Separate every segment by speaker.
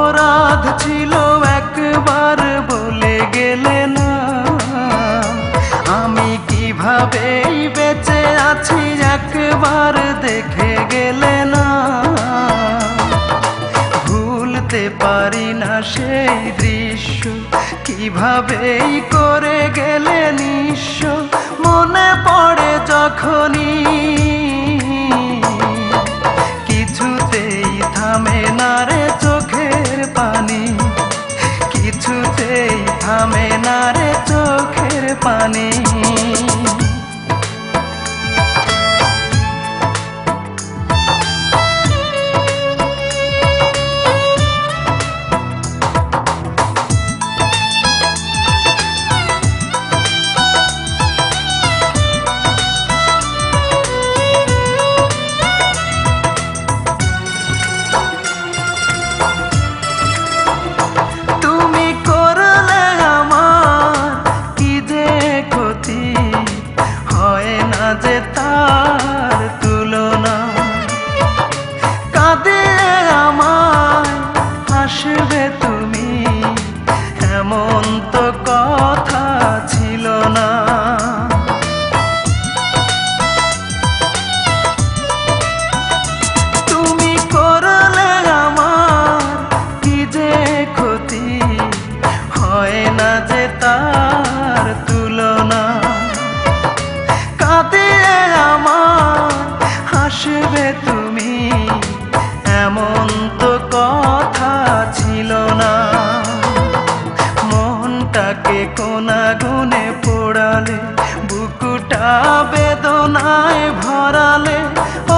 Speaker 1: অপরাধ ছিল একবার বলে গেলে না। আমি কীভাবে বেঁচে আছি একবার দেখে গেলে না। ভুলতে পারি না সেই দৃশ্য, কিভাবেই করে গেলে নিঃস্ব। মনে পড়ে যখনই চোখের হাসবে তুমি। এমন তো কথা ছিল না। মনটাকে কোনা গুনে পোড়ালে, বুকুটা বেদনায় ভরালে,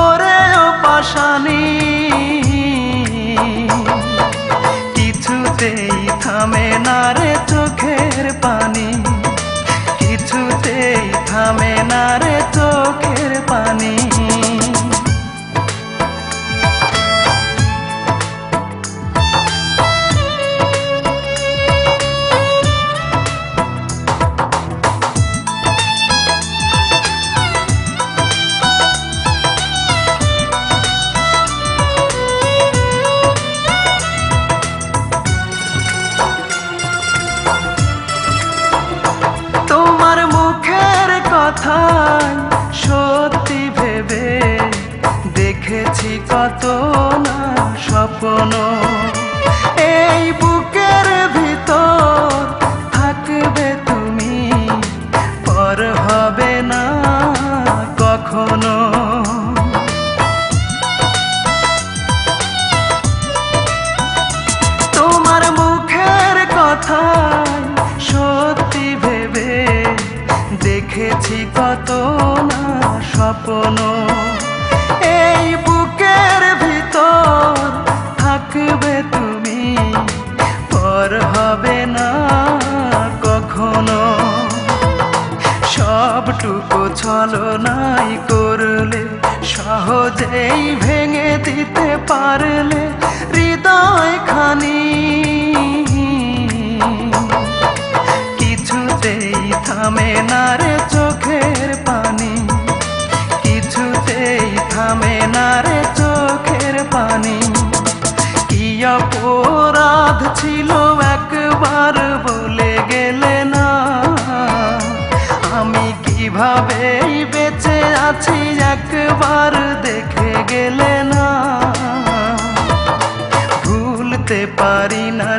Speaker 1: ওরে ও পাশানি। কিছুতেই থামে না রে চোখের পানি। কিছুতেই থামে না রে দেখেছি কত না স্বপ্ন। এই বুকের ভিতর থাকবে তুমি, পর হবে না কখনো। তোমার মুখের কথা সত্যি ভেবে দেখেছি কত না স্বপ্ন। সবটুকু ছলনাই করলে সহজেই ভেঙে দিতে পারলে হৃদয়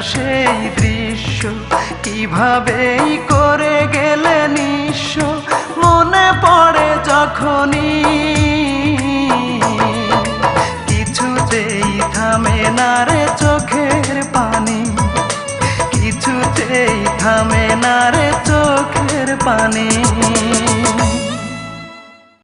Speaker 1: সেই দৃশ্য, কিভাবেই করে গেলে নিঃস্ব, মনে পড়ে যখনই। কিছুতেই থামে না রে চোখের পানি, কিছুতেই থামে না রে চোখের পানি।